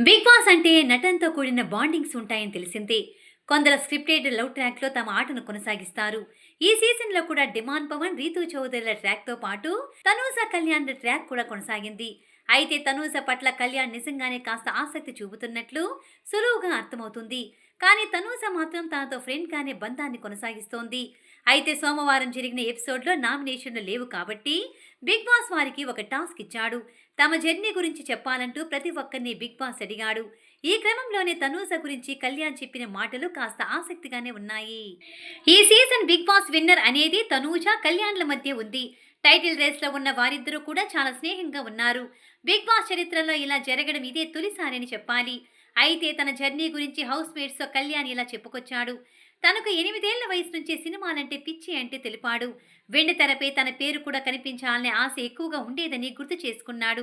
Big boss అంటే నటనతో కూడిన బాండింగ్స్ ఉంటాయని తెలిసిందే. కొందరు స్క్రిప్టెడ్ లవ్ ట్రాక్లో తమ ఆటను కొనసాగిస్తారు. ఈ సీజన్లో కూడా డిమాండ్ పవన్ రీతు చౌదరిల ట్రాక్తో పాటు తనూజా కళ్యాణ్ ట్రాక్ కూడా కొనసాగింది. అయితే తనూజ పట్ల కళ్యాణ్ నిజంగానే కాస్త ఆసక్తి చూపుతున్నట్లు సులువుగా అర్థమవుతుంది. కానీ తనూజ మాత్రం తనతో ఫ్రెండ్గానే బంధాన్ని కొనసాగిస్తోంది. అయితే సోమవారం జరిగిన ఎపిసోడ్లో నామినేషన్లు లేవు కాబట్టి బిగ్ బాస్ వారికి ఒక టాస్క్ ఇచ్చాడు. తమ జర్నీ గురించి చెప్పాలంటూ ప్రతి ఒక్కరిని బిగ్ బాస్ అడిగాడు. ఈ క్రమంలోనే తనూజ గురించి కళ్యాణ్ చెప్పిన మాటలు కాస్త ఆసక్తిగానే ఉన్నాయి. ఈ సీజన్ బిగ్ బాస్ విన్నర్ అనేది తనూజ కళ్యాణ్ల మధ్య ఉంది. టైటిల్ రేస్లో ఉన్న వారిద్దరూ కూడా చాలా స్నేహంగా ఉన్నారు. బిగ్ బాస్ చరిత్రలో ఇలా జరగడం ఇదే తొలిసారి అని చెప్పాలి. అయితే తన జర్నీ గురించి హౌస్ మేట్స్తో కళ్యాణ్ ఇలా చెప్పుకొచ్చాడు. తనకు ఎనిమిదేళ్ళ వయసు నుంచే సినిమాలంటే పిచ్చి అంటే తెలిపాడు. వెండి తెరపై తన పేరు కూడా కనిపించాలనే ఆశ ఎక్కువగా ఉండేదని గుర్తు చేసుకున్నాడు.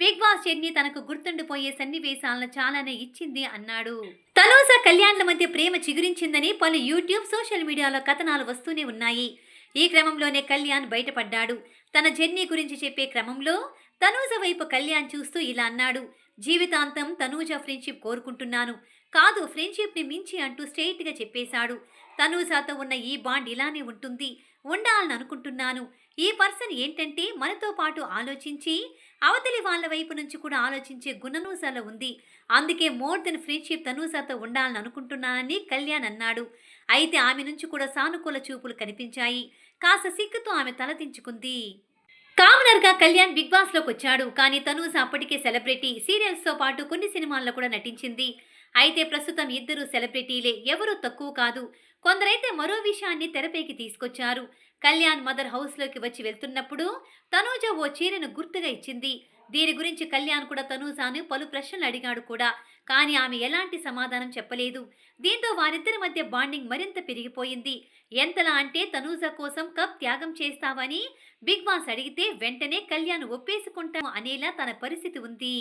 బిగ్ బాస్ జర్నీ తనకు గుర్తుండిపోయే సన్నివేశాలను చాలానే ఇచ్చింది అన్నాడు. తనూజ కళ్యాణ్ల మధ్య ప్రేమ చిగురించిందని పలు యూట్యూబ్ సోషల్ మీడియాలో కథనాలు వస్తూనే ఉన్నాయి. ఈ క్రమంలోనే కళ్యాణ్ బయటపడ్డాడు. తన జర్నీ గురించి చెప్పే క్రమంలో తనూజ వైపు కళ్యాణ్ చూస్తూ ఇలా అన్నాడు. జీవితాంతం తనూజ ఫ్రెండ్షిప్ కోరుకుంటున్నాను. కాదు ఫ్రెండ్షిప్ని మించి అంటూ స్ట్రెయిట్గా చెప్పేశాడు. తనూజాతో ఉన్న ఈ బాండ్ ఇలానే ఉంటుంది. ఉండాలని అనుకుంటున్నాను ఈ పర్సన్ ఏంటంటే మనతో పాటు ఆలోచించి అవతలి వాళ్ళ వైపు నుంచి కూడా ఆలోచించే గుణనూసాలో ఉంది. అందుకే మోర్ దెన్ ఫ్రెండ్షిప్ తనూసాతో ఉండాలని అనుకుంటున్నానని కళ్యాణ్ అన్నాడు. అయితే ఆమె నుంచి కూడా సానుకూల చూపులు కనిపించాయి. కాస్త సిగ్గుతో ఆమె తలదించుకుంది కామనర్గా కళ్యాణ్ బిగ్ బాస్లోకి వచ్చాడు కానీ తనూజ్ అప్పటికే సెలబ్రిటీ సీరియల్స్తో పాటు కొన్ని సినిమాల్లో కూడా నటించింది. అయితే ప్రస్తుతం ఇద్దరు సెలబ్రిటీలే ఎవరూ తక్కువ కాదు. కొందరైతే మరో విషయాన్ని తెరపైకి తీసుకొచ్చారు. కళ్యాణ్ మదర్ హౌస్లోకి వచ్చి వెళ్తున్నప్పుడు తనూజ ఓ చీరను గుర్తుగా ఇచ్చింది. దీని గురించి కళ్యాణ్ కూడా తనూజాను పలు ప్రశ్నలు అడిగాడు కూడా. కానీ ఆమె ఎలాంటి సమాధానం చెప్పలేదు. దీంతో వారిద్దరి మధ్య బాండింగ్ మరింత పెరిగిపోయింది. ఎంతలా అంటే తనూజ కోసం కప్ త్యాగం చేస్తావని బిగ్ బాస్ అడిగితే వెంటనే కళ్యాణ్ ఒప్పేసుకుంటాము అనేలా తన పరిస్థితి ఉంది.